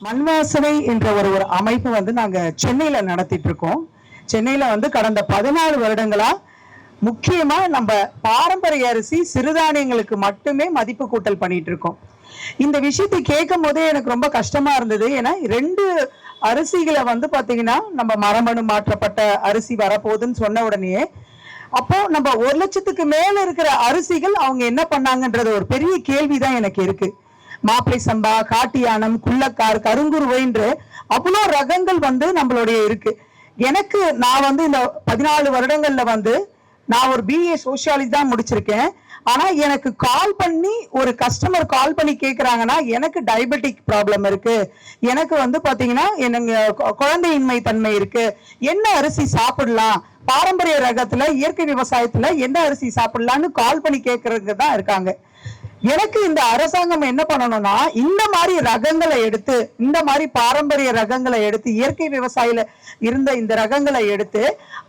மண்வாசனை என்ற ஒரு ஒரு அமைப்பு வந்து நாங்கள் சென்னையில் நடத்திட்டு இருக்கோம் சென்னையில் வந்து கடந்த பதினாலு வருடங்களா முக்கியமாக நம்ம பாரம்பரிய அரிசி சிறுதானியங்களுக்கு மட்டுமே மதிப்பு கூட்டல் பண்ணிட்டு இருக்கோம் இந்த விஷயத்தை கேட்கும் போதே எனக்கு ரொம்ப கஷ்டமா இருந்தது. ஏன்னா ரெண்டு அரிசிகளை வந்து பார்த்தீங்கன்னா நம்ம மரபணு மாற்றப்பட்ட அரிசி வரப்போகுதுன்னு சொன்ன உடனே அப்போ நம்ம ஒரு லட்சத்துக்கு மேல இருக்கிற அரிசிகள் அவங்க என்ன பண்ணாங்கன்றது ஒரு பெரிய கேள்விதான் எனக்கு இருக்கு. மாப்பிளை சம்பா காட்டியானம் குள்ளக்கார் கருங்குருவைன்று அவ்வளோ ரகங்கள் வந்து நம்மளுடைய இருக்கு. எனக்கு நான் வந்து இந்த பதினாலு வருடங்கள்ல வந்து நான் ஒரு பிஏ சோசியாலஜி தான் முடிச்சிருக்கேன். ஆனா எனக்கு கால் பண்ணி ஒரு கஸ்டமர் கால் பண்ணி கேக்குறாங்கன்னா எனக்கு டயபெட்டிக் ப்ராப்ளம் இருக்கு. எனக்கு வந்து பாத்தீங்கன்னா எனக்கு குழந்தையின்மை தன்மை இருக்கு. என்ன அரிசி சாப்பிடலாம்? பாரம்பரிய ரகத்துல இயற்கை விவசாயத்துல என்ன அரிசி சாப்பிடலாம்னு கால் பண்ணி கேட்கறதுக்கு தான் இருக்காங்க. எனக்கு இந்த அரசாங்கம் என்ன பண்ணணும்னா இந்த மாதிரி ரகங்களை எடுத்து இந்த மாதிரி பாரம்பரிய ரகங்களை எடுத்து இயற்கை விவசாயில இருந்த இந்த ரகங்களை எடுத்து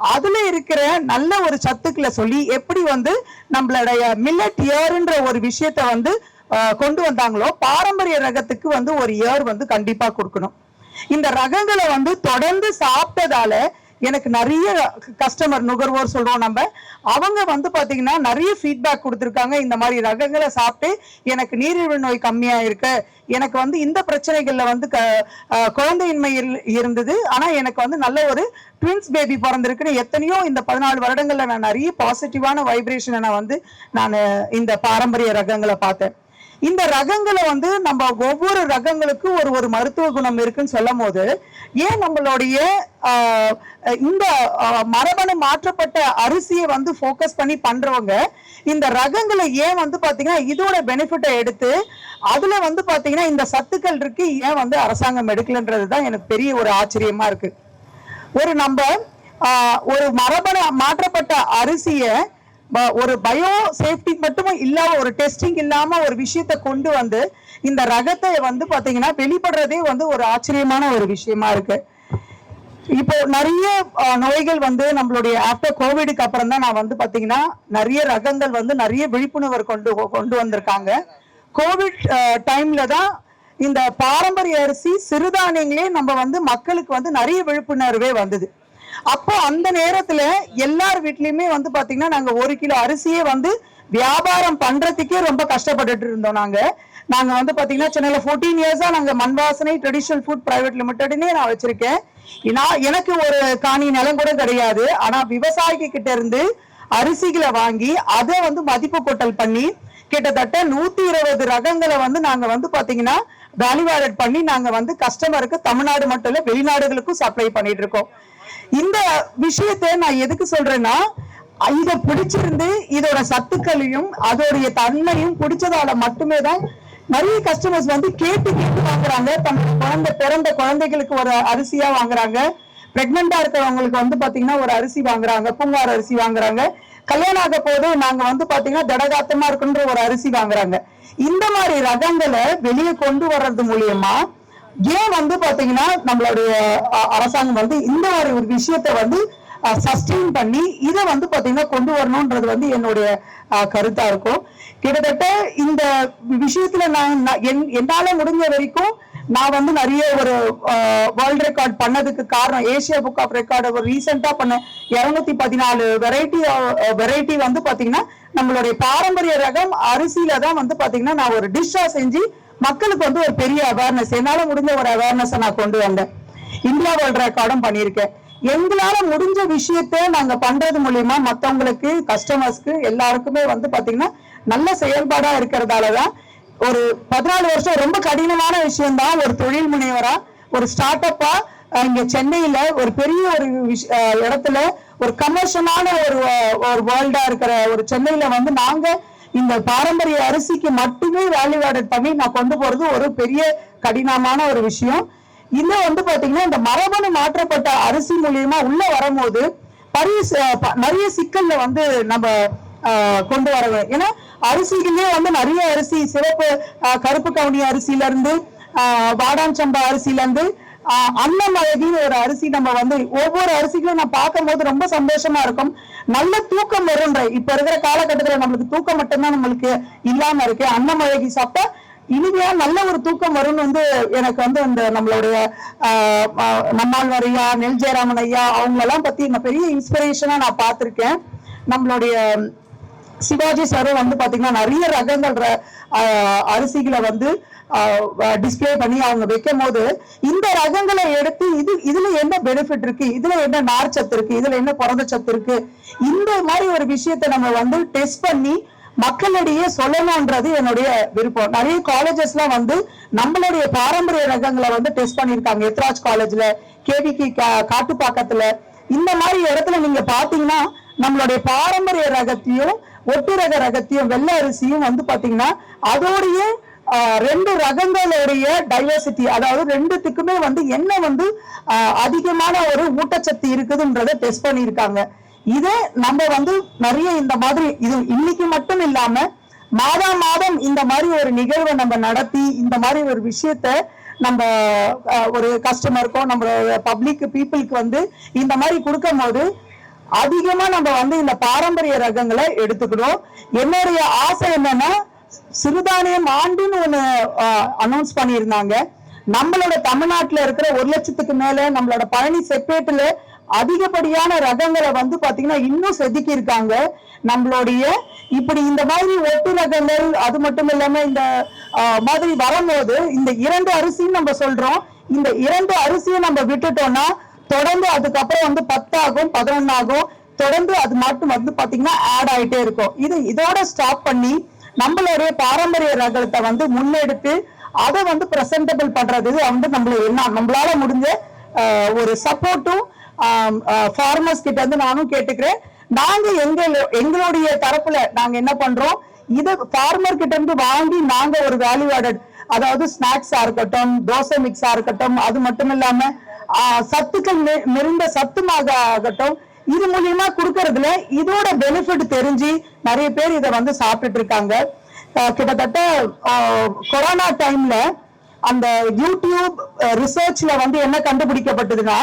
அதுல இருக்கிற நல்ல ஒரு சத்துக்களை சொல்லி எப்படி வந்து நம்மளுடைய மில்லட் ஏர்ன்ற ஒரு விஷயத்த வந்து ஆஹ், கொண்டு வந்தாங்களோ பாரம்பரிய ரகத்துக்கு வந்து ஒரு ஏர் வந்து கண்டிப்பா கொடுக்கணும். இந்த ரகங்களை வந்து தொடர்ந்து சாப்பிட்டதால எனக்கு நிறைய கஸ்டமர் நுகர்வோர் சொல்றோம் நம்ம. அவங்க வந்து பாத்தீங்கன்னா நிறைய ஃபீட்பேக் கொடுத்துருக்காங்க. இந்த மாதிரி ரகங்களை சாப்பிட்டு எனக்கு நீரிழிவு நோய் கம்மியா இருக்கு எனக்கு வந்து இந்த பிரச்சனைகள்ல வந்து க குழந்தையின்மை இரு- இருந்தது. ஆனா எனக்கு வந்து நல்ல ஒரு ட்வின்ஸ் பேபி பிறந்திருக்குன்னு எத்தனையோ இந்த பதினாலு வருடங்கள்ல நான் நிறைய பாசிட்டிவான வைப்ரேஷனை நான் வந்து நான் இந்த பாரம்பரிய ரகங்களை பார்த்தேன். இந்த ரகங்களை வந்து நம்ம ஒவ்வொரு ரகங்களுக்கும் ஒரு ஒரு மருத்துவ குணம் இருக்குன்னு சொல்லும் போது ஏன் நம்மளுடைய இந்த மரபணு மாற்றப்பட்ட அரிசியை வந்து ஃபோக்கஸ் பண்ணி பண்றவங்க இந்த ரகங்களை ஏன் வந்து பாத்தீங்கன்னா இதோட பெனிஃபிட்டை எடுத்து அதுல வந்து பாத்தீங்கன்னா இந்த சத்துக்கள் இருக்கு ஏன் வந்து அரசாங்கம் எடுக்கலன்றது தான் எனக்கு பெரிய ஒரு ஆச்சரியமா இருக்கு. ஒரு நம்ம ஒரு மரபணு மாற்றப்பட்ட அரிசியை ஒரு பயோ சேஃப்டி மட்டும் இல்லாம ஒரு டெஸ்டிங் இல்லாம ஒரு விஷயத்தை கொண்டு வந்து இந்த ரகத்தை வந்து பாத்தீங்கன்னா வெளிப்படுறதே வந்து ஒரு ஆச்சரியமான ஒரு விஷயமா இருக்கு. இப்போ நிறைய நோய்கள் வந்து நம்மளுடைய ஆஃப்டர் கோவிடுக்கு அப்புறம் தான் நான் வந்து பாத்தீங்கன்னா நிறைய ரகங்கள் வந்து நிறைய விழிப்புணர்வு கொண்டு கொண்டு வந்திருக்காங்க. கோவிட் டைம்ல தான் இந்த பாரம்பரிய அரிசி சிறுதானியங்களே நம்ம வந்து மக்களுக்கு வந்து நிறைய விழிப்புணர்வே வந்தது. அப்போ அந்த நேரத்துல எல்லார் வீட்லயுமே வந்து பாத்தீங்கன்னா நாங்க ஒரு கிலோ அரிசியே வந்து வியாபாரம் பண்றதுக்கே ரொம்ப கஷ்டப்பட்டுட்டு இருந்தோம் நாங்க. நாங்க வந்து பாத்தீங்கன்னா சென்னையில 14 இயர்ஸா நாங்க மண்வாசனை ட்ரெடிஷனல் ஃபுட் பிரைவேட் லிமிடெட்னே நான் வச்சிருக்கேன். நான் எனக்கு ஒரு காணி நிலம் கூட கிடையாது. ஆனா விவசாயிக்கு கிட்ட இருந்து அரிசிகளை வாங்கி அதை வந்து மதிப்பு கொட்டல் பண்ணி கிட்டத்தட்ட நூத்தி இருபது ரகங்களை வந்து நாங்க வந்து பாத்தீங்கன்னா வேல்யூ ஆடட் பண்ணி நாங்க வந்து கஸ்டமருக்கு தமிழ்நாடு மட்டும் இல்ல வெளிநாடுகளுக்கும் சப்ளை பண்ணிட்டு இருக்கோம். இந்த விஷயத்தை நான் எதுக்கு சொல்றேன்னா இத பிடிச்சிருந்து இதோட சத்துக்களையும் அதோடைய தன்மையும் பிடிச்சதால மட்டுமே தான் நிறைய கஸ்டமர்ஸ் வந்து கேட்டு கேட்டு வாங்குறாங்க. தன்னோட குழந்தை பிறந்த குழந்தைகளுக்கு ஒரு அரிசியா வாங்குறாங்க. பிரெக்னெண்டா இருக்கிறவங்களுக்கு வந்து பாத்தீங்கன்னா ஒரு அரிசி வாங்குறாங்க பூங்கார் அரிசி வாங்குறாங்க. கல்யாணம் ஆக போது நாங்க வந்து பாத்தீங்கன்னா தடகாத்தமா இருக்குன்ற ஒரு அரிசி வாங்குறாங்க. இந்த மாதிரி ரகங்களை வெளியே கொண்டு வர்றது மூலியமா ஏன் வந்து பாத்தீங்கன்னா நம்மளுடைய அரசாங்கம் வந்து இந்த மாதிரி ஒரு விஷயத்தை வந்து சஸ்டெயின் பண்ணி இதை வந்து பாத்தீங்கன்னா கொண்டு வரணும்ன்றது வந்து என்னுடைய கருத்தா இருக்கும். கிட்டத்தட்ட இந்த விஷயத்துல நான் என்- என்னால முடிஞ்ச வரைக்கும் நான் வந்து நிறைய ஒரு வேர்ல்ட் ரெக்கார்ட் பண்ணதுக்கு காரணம் ஏசியா புக் ஆஃப் ரெக்கார்டு ஒரு ரீசெண்டா பண்ண இருநூத்தி பதினாலு வெரைட்டி வெரைட்டி வந்து பாத்தீங்கன்னா நம்மளுடைய பாரம்பரிய ரகம் அரிசியில தான் வந்து பாத்தீங்கன்னா நான் ஒரு டிஷ்ஷா செஞ்சு மக்களுக்கு வந்து ஒரு பெரிய அவேர்னஸ் என்னால முடிஞ்ச ஒரு அவேர்னஸ் நான் கொண்டு வந்தேன். இந்தியா வேர்ல்ட் ரெக்கார்டும் பண்ணியிருக்கேன். எங்களால முடிஞ்ச விஷயத்த நாங்க பண்றது மூலியமா மத்தவங்களுக்கு கஸ்டமர்ஸ்க்கு எல்லாருக்குமே வந்து பாத்தீங்கன்னா நல்ல செயல்பாடா இருக்கிறதாலதான் ஒரு பதினாலு வருஷம் ரொம்ப கடினமான விஷயம் தான் ஒரு தொழில் முனைவரா ஒரு ஸ்டார்ட் அப்பா இங்க சென்னையில ஒரு பெரிய ஒரு இடத்துல ஒரு கமர்ஷியலான ஒரு ஒரு வேர்ல்டா இருக்கிற ஒரு சென்னையில வந்து நாங்க இந்த பாரம்பரிய அரிசிக்கு மட்டுமே வேல்யூ ஆடட் பண்ணி நான் கொண்டு போறது ஒரு பெரிய கடினமான ஒரு விஷயம். இது வந்து பாத்தீங்கன்னா இந்த மரபணு மாற்றப்பட்ட அரிசி மூலியமா உள்ள வரும்போது பரிய நிறைய சிக்கல்ல வந்து நம்ம கொண்டு வர ஏன்னா அரிசிகளே வந்து நிறைய அரிசி சிவப்பு கருப்பு கவுனி அரிசியில இருந்து ஆஹ், வாடான் சம்பா அரிசியில இருந்து ஆஹ், ஒரு அரிசி நம்ம வந்து ஒவ்வொரு அரிசிகளும் நான் பார்க்கும்போது ரொம்ப சந்தோஷமா இருக்கும். நல்ல தூக்கம் வரும்ன்ற இப்ப இருக்கிற காலகட்டத்துல நம்மளுக்கு தூக்கம் மட்டும்தான் நம்மளுக்கு இல்லாம இருக்கு. அன்னமழகி சாப்பிட்டா இனிமையா நல்ல ஒரு தூக்கம் வரும்னு வந்து எனக்கு வந்து இந்த நம்மளுடைய ஆஹ், ஆஹ், நம்மாழ்வார் ஐயா நெல் ஜெயராமன் ஐயா அவங்களெல்லாம் பத்தி நான் பெரிய இன்ஸ்பிரேஷனா நான் பார்த்திருக்கேன். நம்மளுடைய சிவாஜி சாரும் வந்து பாத்தீங்கன்னா நிறைய ரகங்கள் அரிசிகளை வந்து டிஸ்பிளே பண்ணி அவங்க வைக்கும் போது இந்த ரகங்களை எடுத்து இது இதுல என்ன பெனிஃபிட் இருக்கு? இதுல என்ன நார் சத்து இருக்கு? இதுல என்ன புரத சத்து இருக்கு? இந்த மாதிரி ஒரு விஷயத்த நம்ம வந்து டெஸ்ட் பண்ணி மக்களிடையே சொல்லணும்ன்றது என்னுடைய விருப்பம். நிறைய காலேஜஸ்லாம் வந்து நம்மளுடைய பாரம்பரிய ரகங்களை வந்து டெஸ்ட் பண்ணியிருக்காங்க. எத்ராஜ் காலேஜ்ல கேவிகி காட்டுப்பாக்கத்துல. இந்த மாதிரி இடத்துல நீங்க பாத்தீங்கன்னா நம்மளுடைய பாரம்பரிய ரகத்தையும் ஒட்டு ரக ரகத்தையும் வெள்ளை அரிசியும் வந்து பாத்தீங்கன்னா அதோடைய ரெண்டு ரகங்களுடைய டைவர்சிட்டி அதாவது ரெண்டுத்துக்குமே வந்து என்ன வந்து அதிகமான ஒரு ஊட்டச்சத்து இருக்குதுன்றத டெஸ்ட் பண்ணியிருக்காங்க. இதே நம்ம வந்து நிறைய இந்த மாதிரி இது இன்னைக்கு மட்டும் இல்லாம மாதா மாதம் இந்த மாதிரி ஒரு நிகழ்வை நம்ம நடத்தி இந்த மாதிரி ஒரு விஷயத்த நம்ம ஒரு கஸ்டமருக்கோ நம்ம பப்ளிக் பீப்புளுக்கு வந்து இந்த மாதிரி கொடுக்கும்போது அதிகமா நம்ம வந்து இந்த பாரம்பரிய ரகங்களை எடுத்துக்கணும் என்னுடைய ஆசை என்னன்னா சிறுதானியம் ஆண்டுன்னு ஒண்ணு அனௌன்ஸ் பண்ணியிருந்தாங்க. நம்மளோட தமிழ்நாட்டுல இருக்கிற ஒரு லட்சத்துக்கு மேல நம்மளோட பழனி செப்பேட்டுல அதிகப்படியான ரகங்களை வந்து பாத்தீங்கன்னா இன்னும் செதுக்கி இருக்காங்க நம்மளுடைய இப்படி இந்த மாதிரி ஒட்டு ரகங்கள் அது மட்டும் இல்லாம இந்த மாதிரி வரும்போது இந்த இரண்டு அரிசின்னு நம்ம சொல்றோம். இந்த இரண்டு அரிசியை நம்ம விட்டுட்டோம்னா தொடர்ந்து அதுக்கப்புறம் வந்து பத்தாகும் பதினொன்னாகும். தொடர்ந்து அது மட்டும் வந்து பாத்தீங்கன்னா ஆட் ஆயிட்டே இருக்கும். இது இதோட ஸ்டாப் பண்ணி நம்மளுடைய பாரம்பரிய ரகத்தை வந்து முன்னெடுத்து அதை வந்து பிரசன்டபிள் பண்றது வந்து நம்மள என்ன நம்மளால முடிஞ்ச ஒரு சப்போர்ட்டும் ஃபார்மர்ஸ் கிட்ட வந்து நானும் கேட்டுக்கிறேன். நாங்க எங்க எங்களுடைய தரப்புல நாங்க என்ன பண்றோம்? இதை ஃபார்மர் கிட்ட இருந்து வாங்கி நாங்க ஒரு வேல்யூ ஆடட் அதாவது ஸ்நாக்ஸா இருக்கட்டும் தோசை மிக்ஸா இருக்கட்டும் அது மட்டும் இல்லாம சத்துக்கள் நி- நிறைந்த சத்துமாக ஆகட்டும் இது மூலியமா கொடுக்கறதுல இதோட பெனிஃபிட் தெரிஞ்சு நிறைய பேர் இதை வந்து சாப்பிட்டுட்டு இருக்காங்க கிட்டத்தட்ட ஆஹ், கொரோனா டைம்ல அந்த யூடியூப் ரிசர்ச்ல வந்து என்ன கண்டுபிடிக்கப்பட்டதுன்னா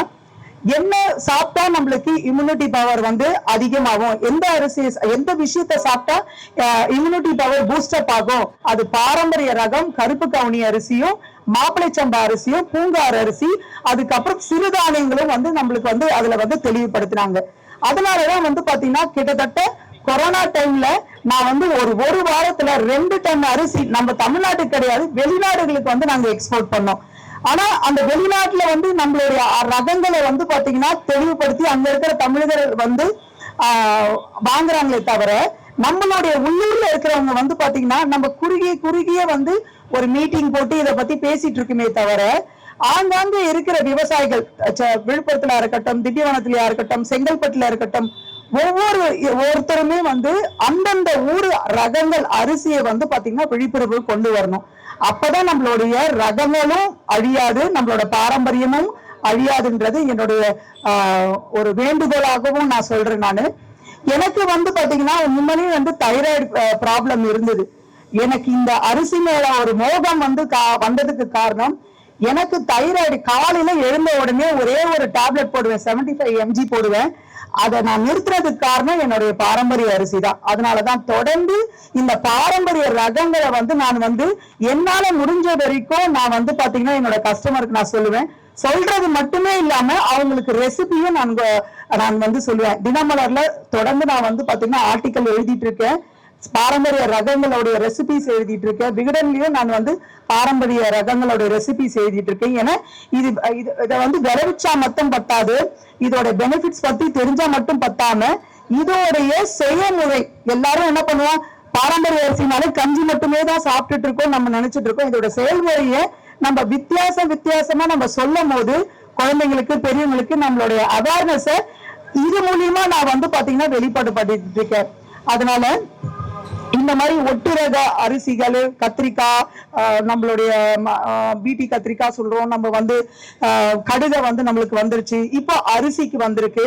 என்ன சாப்பிட்டா நம்மளுக்கு இம்யூனிட்டி பவர் வந்து அதிகமாகும். எந்த அரிசி எந்த விஷயத்த சாப்பிட்டா இம்யூனிட்டி பவர் பூஸ்டப் ஆகும்? அது பாரம்பரிய ரகம் கருப்பு கவுனி அரிசியும் மாப்பிளை சம்பா அரிசியும் பூங்கார் அரிசி அதுக்கப்புறம் சிறுதானியங்களும் வந்து நம்மளுக்கு வந்து அதுல வந்து தெளிவுபடுத்தினாங்க. அதனாலதான் வந்து பாத்தீங்கன்னா கிட்டத்தட்ட கொரோனா டைம்ல நான் வந்து ஒரு ஒரு வாரத்துல ரெண்டு டன் அரிசி நம்ம தமிழ்நாட்டுக்கு கிடையாது வெளிநாடுகளுக்கு வந்து நாங்க எக்ஸ்போர்ட் பண்ணோம். ஆனா அந்த வெளிநாட்டுல வந்து நம்மளுடைய ரகங்களை வந்து பாத்தீங்கன்னா தெளிவுபடுத்தி அங்க இருக்கிற தமிழர்கள் வந்து ஆஹ், வாங்குறாங்களே தவிர நம்மளுடைய உள்ளூர்ல இருக்கிறவங்க வந்து பாத்தீங்கன்னா நம்ம குறுகிய குறுகிய வந்து ஒரு மீட்டிங் போட்டு இத பத்தி பேசிட்டு இருக்குமே தவிர ஆங்காங்க இருக்கிற விவசாயிகள் விழுப்புரத்துல இருக்கட்டும் திண்டிவனத்திலயா இருக்கட்டும் செங்கல்பட்டுல இருக்கட்டும் ஒவ்வொரு ஒருத்தருமே வந்து அந்தந்த ஊர் ரகங்கள் அரிசியை வந்து பாத்தீங்கன்னா விழிப்புணர்வு கொண்டு வரணும். அப்பதான் நம்மளுடைய ரகங்களும் அழியாது நம்மளோட பாரம்பரியமும் அழியாதுன்றது என்னுடைய ஆஹ், ஒரு வேண்டுகோளாகவும் நான் சொல்றேன் நானு. எனக்கு வந்து பாத்தீங்கன்னா உண்மையிலேயே வந்து தைராய்டு ப்ராப்ளம் இருந்தது. எனக்கு இந்த அரிசி மேல ஒரு மோகம் வந்து கா- வந்ததுக்கு காரணம் எனக்கு தைராய்டு காலையில எழுந்த உடனே ஒரே ஒரு டேப்லெட் போடுவேன் 75 ஃபைவ் எம்ஜி போடுவேன். அதை நான் நிறுத்துறதுக்கு காரணம் என்னுடைய பாரம்பரிய அரிசி தான். அதனாலதான் தொடர்ந்து இந்த பாரம்பரிய ரகங்களை வந்து நான் வந்து என்னால முடிஞ்ச வரைக்கும் நான் வந்து பாத்தீங்கன்னா என்னோட கஸ்டமருக்கு நான் சொல்லுவேன். சொல்றது மட்டுமே இல்லாம அவங்களுக்கு ரெசிபியும் நான் நான் வந்து சொல்லுவேன். தினமலர்ல தொடர்ந்து நான் வந்து பாத்தீங்கன்னா ஆர்டிக்கல் எழுதிட்டு இருக்கேன். பாரம்பரிய ரகங்களுடைய ரெசிபிஸ் எழுதிட்டு இருக்கேன் விகடன்லயும் நான் வந்து பாரம்பரிய ரகங்களுடைய ரெசிபிஸ் எழுதிட்டு இருக்கேன் ஏன்னா இது இது இதை வந்து விளைவிச்சா மட்டும் பத்தாது. இதோட பெனிஃபிட்ஸ் பத்தி தெரிஞ்சா மட்டும் பத்தாம இதோடைய செயல்முறை எல்லாரும் என்ன பண்ணுவோம்? பாரம்பரிய அரிசினாலே கஞ்சி மட்டுமே தான் சாப்பிட்டுட்டு இருக்கோம் நம்ம நினைச்சிட்டு இருக்கோம் இதோட செயல்முறையை நம்ம வித்தியாச வித்தியாசமா நம்ம சொல்லும் போது குழந்தைங்களுக்கு பெரியவங்களுக்கு நம்மளுடைய அவேர்னஸ இது மூலியமா நான் வந்து பாத்தீங்கன்னா வெளிப்பாடு இருக்கேன் அதனால இந்த மாதிரி ஒட்டுரக அரிசிகள் கத்திரிக்காய் நம்மளுடைய பிடி கத்திரிக்காய் சொல்றோம். நம்ம வந்து ஆஹ் கடுகை வந்து நம்மளுக்கு வந்துருச்சு. இப்போ அரிசிக்கு வந்திருக்கு.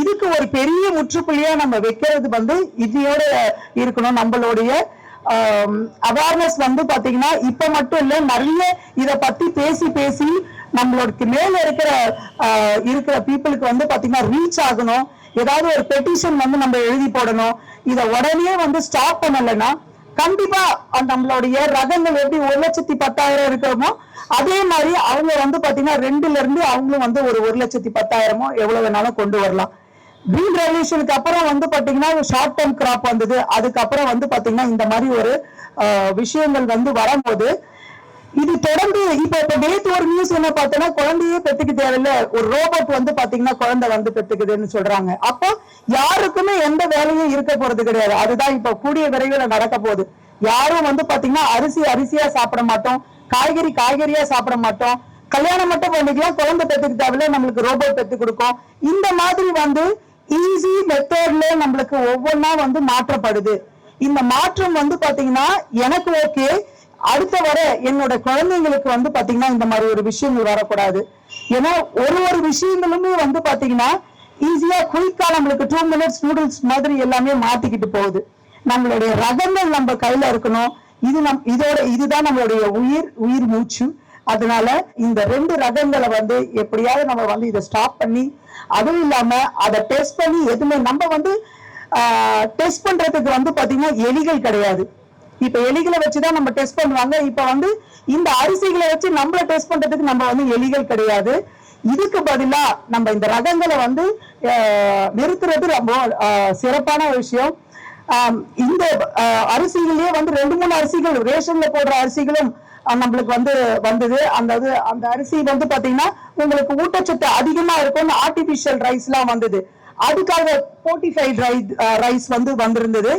இதுக்கு ஒரு பெரிய முற்றுப்புள்ளியா நம்ம வைக்கிறது வந்து இதையோட இருக்கணும். நம்மளுடைய அவேர்னஸ் வந்து பாத்தீங்கன்னா இப்ப மட்டும் இல்ல நிறைய இத பத்தி பேசி பேசி நம்மளுக்கு மேல இருக்கிற இருக்கிற பீப்புளுக்கு வந்து பாத்தீங்கன்னா ரீச் ஆகணும். ஏதாவது ஒரு பெட்டிஷன் வந்து நம்ம எழுதி போடணும். இத உடனே வந்து ஸ்டாப் பண்ணலைன்னா கண்டிப்பா நம்மளுடைய ரகங்கள் எப்படி ஒரு லட்சத்தி பத்தாயிரம் இருக்கிறோமோ அதே மாதிரி அவங்க வந்து பாத்தீங்கன்னா ரெண்டுல இருந்து அவங்களும் வந்து ஒரு ஒரு லட்சத்தி பத்தாயிரமோ எவ்வளவு வேணாலும் கொண்டு வரலாம். கிரீன் ரெவல்யூஷனுக்கு அப்புறம் வந்து பாத்தீங்கன்னா ஷார்ட் டேர்ம் கிராப் வந்தது. அதுக்கப்புறம் வந்து பாத்தீங்கன்னா இந்த மாதிரி ஒரு விஷயங்கள் வந்து வரும்போது இது தொடர்ந்து இப்ப இப்ப நேத்து ஒரு நியூஸ் என்ன பார்த்தோம்னா குழந்தையே பெத்துக்க தேவையில்ல. ஒரு ரோபோட் வந்து பாத்தீங்கன்னா குழந்தை வந்து பெத்துக்குதுன்னு சொல்றாங்க. அப்போ யாருக்குமே எந்த வேலையும் இருக்க போறது கிடையாது. அதுதான் இப்ப கூடிய விரைவில் நடக்க போகுது. யாரும் வந்து பாத்தீங்கன்னா அரிசி அரிசியா சாப்பிட மாட்டோம். காய்கறி காய்கறியா சாப்பிட மாட்டோம். கல்யாணம் மட்டும் பண்ணிக்கலாம். குழந்தை பெத்துக்கு தேவையில்ல. நம்மளுக்கு ரோபோட் பெத்து கொடுக்கும். இந்த மாதிரி வந்து ஈஸி மெத்தட்ல நம்மளுக்கு ஒவ்வொன்றா வந்து மாற்றப்படுது. இந்த மாற்றம் வந்து பாத்தீங்கன்னா எனக்கு ஓகே அடுத்த வர என்னோட குழந்தைங்களுக்கு வந்து பாத்தீங்கன்னா இந்த மாதிரி ஒரு விஷயங்கள் வரக்கூடாது. ஏன்னா ஒரு ஒரு விஷயங்களுமே வந்து பாத்தீங்கன்னா ஈஸியா குயிக்கா நம்மளுக்கு டூ மினிட்ஸ் நூடுல்ஸ் மாதிரி எல்லாமே மாத்திக்கிட்டு போகுது. நம்மளுடைய ரகங்கள் நம்ம கையில இருக்கணும். இது நம் இதோட இதுதான் நம்மளுடைய உயிர் உயிர் மூச்சு. அதனால இந்த ரெண்டு ரகங்களை வந்து எப்படியாவது நம்ம வந்து இதை ஸ்டாப் பண்ணி அதுவும் இல்லாம அதை டெஸ்ட் பண்ணி எதுவுமே நம்ம வந்து டெஸ்ட் பண்றதுக்கு வந்து பாத்தீங்கன்னா எலிகள் கிடையாது. இப்ப எலிகளை வச்சுதான் நம்ம டெஸ்ட் பண்ணுவாங்க. இப்ப வந்து இந்த அரிசிகளை வச்சு நம்மள டெஸ்ட் பண்றதுக்கு நம்ம வந்து எலிகள் கிடையாது. இதுக்கு பதிலா நம்ம இந்த ரகங்களை வந்து நிறுத்துறது ரொம்ப ஆஹ், சிறப்பான விஷயம். இந்த ஆஹ், வந்து ரெண்டு மூணு அரிசிகள் ரேஷன்ல போடுற அரிசிகளும் நம்மளுக்கு வந்து வந்தது. அந்த அந்த அரிசி வந்து பாத்தீங்கன்னா உங்களுக்கு ஊட்டச்சத்து அதிகமா இருக்கும்னு ஆர்டிபிஷியல் ரைஸ் எல்லாம் வந்தது. அதுக்காக போர்ட்டிஃபைட் ரைஸ் ரைஸ் வந்து வந்திருந்தது.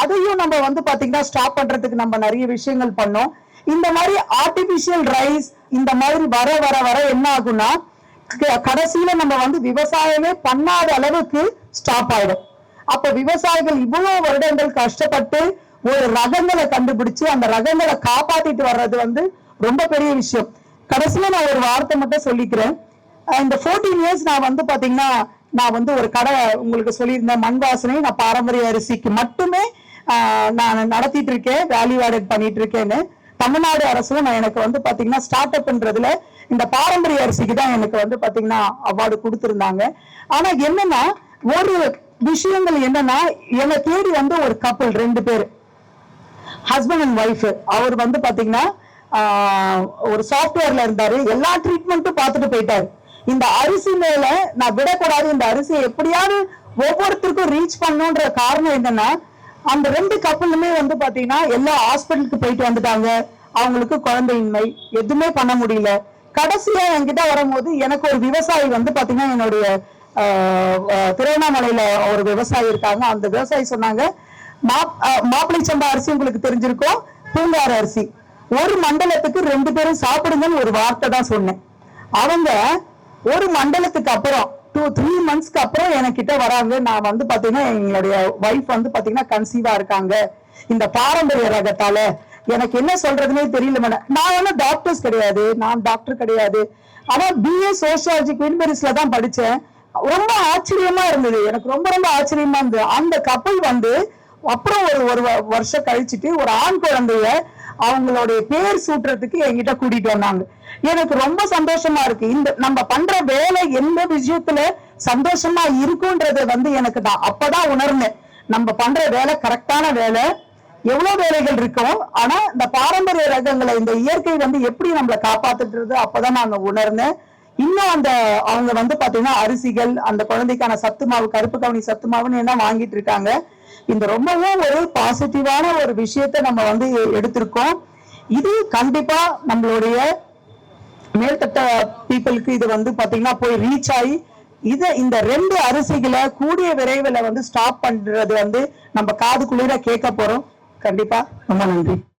அதையும் நம்ம வந்து பாத்தீங்கன்னா ஸ்டாப் பண்றதுக்கு நம்ம நிறைய விஷயங்கள் பண்ணோம். இந்த மாதிரி ஆர்டிபிஷியல் ரைஸ் இந்த மாதிரி வர வர வர என்ன ஆகும்னா கடைசியில நம்ம வந்து விவசாயமே பண்ணாத அளவுக்கு ஸ்டாப் ஆயிடும். அப்ப விவசாயிகள் இவ்வளவு வருடங்கள் கஷ்டப்பட்டு ஒரு ரகங்களை கண்டுபிடிச்சு அந்த ரகங்களை காப்பாத்திட்டு வர்றது வந்து ரொம்ப பெரிய விஷயம். கடைசியில நான் ஒரு வார்த்தை மட்டும் சொல்லிக்கிறேன். இந்த 14 இயர்ஸ் நான் வந்து பாத்தீங்கன்னா நான் வந்து ஒரு கடை உங்களுக்கு சொல்லியிருந்தேன் மண் வாசனை நான் பாரம்பரிய அரிசிக்கு மட்டுமே நான் நடத்திட்டு இருக்கேன் வேல்யூ ஆடட் பண்ணிட்டு இருக்கேன்னு தமிழ்நாடு அரசும் நான் எனக்கு வந்து பாத்தீங்கன்னா ஸ்டார்ட் அப்ன்றதுல இந்த பாரம்பரிய அரிசிக்கு தான் எனக்கு வந்து பாத்தீங்கன்னா அவார்டு கொடுத்திருந்தாங்க. ஆனா என்னன்னா ஒரு விஷயங்கள் என்னன்னா என்னை தேடி வந்து ஒரு கப்பல் ரெண்டு பேர். ஹஸ்பண்ட் அண்ட் ஒய்ஃப் அவர் வந்து பாத்தீங்கன்னா ஒரு சாஃப்ட்வேர்ல இருந்தாரு. எல்லா ட்ரீட்மெண்ட்டும் பார்த்துட்டு போயிட்டாரு. இந்த அரிசி மேல நான் விடக்கூடாது. இந்த அரிசியை எப்படியாவது ஒவ்வொருத்தருக்கும் ரீச் பண்ணுன்ற காரணம் என்னன்னா அந்த ரெண்டு கப்பலுமே வந்து பாத்தீங்கன்னா எல்லா ஹாஸ்பிட்டலுக்கு போயிட்டு வந்துட்டாங்க. அவங்களுக்கு குழந்தையின்மை. எதுவுமே பண்ண முடியல. கடைசியா என்கிட்ட வரும்போது எனக்கு ஒரு விவசாயி வந்து பாத்தீங்கன்னா என்னுடைய திருவண்ணாமலையில ஒரு விவசாயி இருக்காங்க. அந்த விவசாயி சொன்னாங்க மாப்- மாப்பிளை சம்பா அரிசி உங்களுக்கு தெரிஞ்சிருக்கும். பூங்கார அரிசி. ஒரு மண்டலத்துக்கு ரெண்டு பேரும் சாப்பிடுங்கன்னு ஒரு வார்த்தை தான் சொன்னேன். அவங்க ஒரு மண்டலத்துக்கு அப்புறம் டூ த்ரீ மந்த்ஸ்க்கு அப்புறம் என்கிட்ட வராங்க. நான் வந்து பாத்தீங்கன்னா எங்களுடைய ஒய்ஃப் வந்து பாத்தீங்கன்னா கன்சீவா இருக்காங்க. இந்த பாரம்பரிய ரகத்தால. எனக்கு என்ன சொல்றதுனே தெரியல மேடம் நான் வந்து டாக்டர்ஸ் கிடையாது. நான் டாக்டர் கிடையாது. ஆனா பிஏ சோசியாலஜி குயின்மெரிஸ்ல தான் படிச்சேன். ரொம்ப ஆச்சரியமா இருந்தது. எனக்கு ரொம்ப ரொம்ப ஆச்சரியமா இருந்தது. அந்த கப்பல் வந்து அப்புறம் ஒரு ஒரு வ- வருஷம் கழிச்சுட்டு ஒரு ஆண் குழந்தைய அவங்களுடைய பேர் சூட்டுறதுக்கு என்கிட்ட கூட்டிட்டு வந்தாங்க. எனக்கு ரொம்ப சந்தோஷமா இருக்கு. இந்த நம்ம பண்ற வேலை எந்த விஷயத்துல சந்தோஷமா இருக்குன்றத வந்து எனக்கு நான் அப்பதான் உணர்ந்தேன். நம்ம பண்ற வேலை கரெக்டான வேலை. எவ்வளவு வேலைகள் இருக்கும் ஆனா இந்த பாரம்பரிய ரகங்களை இந்த இயற்கை வந்து எப்படி நம்மளை காப்பாத்துறது அப்பதான் நாங்க உணர்ந்தேன். இன்னும் அந்த அவங்க வந்து பாத்தீங்கன்னா அரிசிகள் அந்த குழந்தைக்கான சத்து மாவு கருப்பு கவனி சத்து மாவுன்னு என்ன வாங்கிட்டு இருக்காங்க. இந்த ரொம்பவும் ஒரு பாசிட்டிவான ஒரு விஷயத்தை நம்ம வந்து எடுத்திருக்கோம். இது கண்டிப்பா நம்மளுடைய மேல்தட்ட பீப்புளுக்கு இது வந்து பாத்தீங்கன்னா போய் ரீச் ஆகி இத இந்த ரெண்டு அரிசிகளை கூடிய விரைவில் வந்து ஸ்டாப் பண்றது வந்து நம்ம காது கேட்க போறோம். கண்டிப்பா ரொம்ப நன்றி.